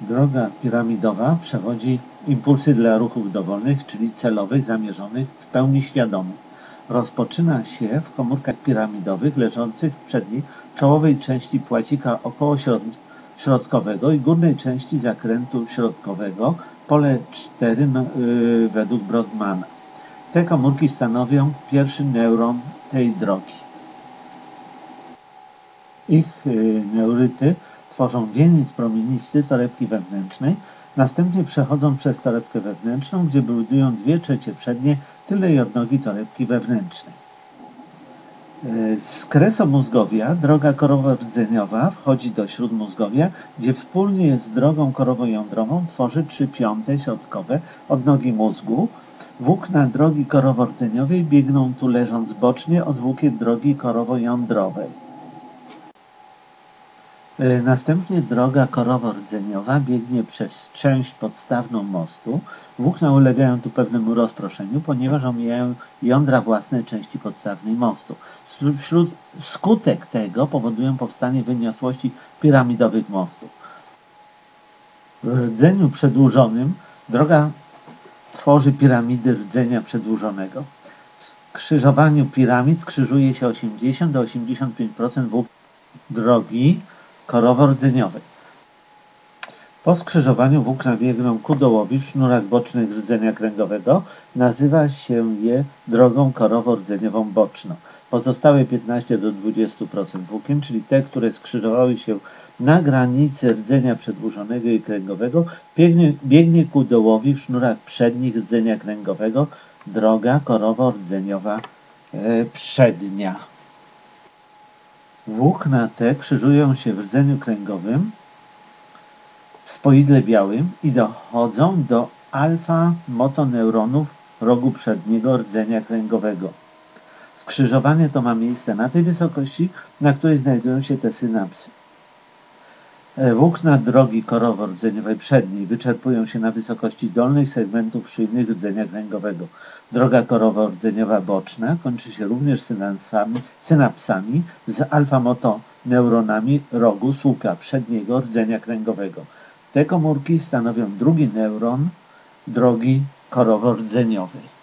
Droga piramidowa przewodzi impulsy dla ruchów dowolnych, czyli celowych, zamierzonych, w pełni świadomych. Rozpoczyna się w komórkach piramidowych leżących w przedniej, czołowej części płacika okołośrodkowego i górnej części zakrętu środkowego, pole 4 no, yy, według Brodmana. Te komórki stanowią pierwszy neuron tej drogi. Ich yy, neuryty tworzą wieniec promienisty torebki wewnętrznej, następnie przechodzą przez torebkę wewnętrzną, gdzie budują dwie trzecie przednie, tyle i odnogi torebki wewnętrznej. Z kresomózgowia droga korowo-rdzeniowa wchodzi do śródmózgowia, gdzie wspólnie z drogą korowo-jądrową tworzy trzy piąte środkowe odnogi mózgu. Włókna drogi korowo-rdzeniowej biegną tu leżąc bocznie od włókien drogi korowo-jądrowej. E, następnie droga korowo-rdzeniowa biegnie przez część podstawną mostu. Włókna ulegają tu pewnemu rozproszeniu, ponieważ omijają jądra własne części podstawnej mostu. Wśród skutek tego powodują powstanie wyniosłości piramidowych mostów. W rdzeniu przedłużonym droga tworzy piramidy rdzenia przedłużonego. W skrzyżowaniu piramid skrzyżuje się 80 do 85% włókien drogi korowo-rdzeniowej. Po skrzyżowaniu włókna biegną ku dołowi w sznurach bocznych rdzenia kręgowego. Nazywa się je drogą korowo-rdzeniową boczną. Pozostałe 15 do 20% włókien, czyli te, które skrzyżowały się na granicy rdzenia przedłużonego i kręgowego, biegnie, biegnie ku dołowi w sznurach przednich rdzenia kręgowego droga korowo-rdzeniowa e, przednia. Włókna te krzyżują się w rdzeniu kręgowym w spoidle białym i dochodzą do alfa-motoneuronów rogu przedniego rdzenia kręgowego. Skrzyżowanie to ma miejsce na tej wysokości, na której znajdują się te synapsy. Włókna drogi korowo-rdzeniowej przedniej wyczerpują się na wysokości dolnych segmentów szyjnych rdzenia kręgowego. Droga korowo-rdzeniowa boczna kończy się również synapsami, synapsami z alfa-motoneuronami rogu słupka przedniego rdzenia kręgowego. Te komórki stanowią drugi neuron drogi korowo-rdzeniowej.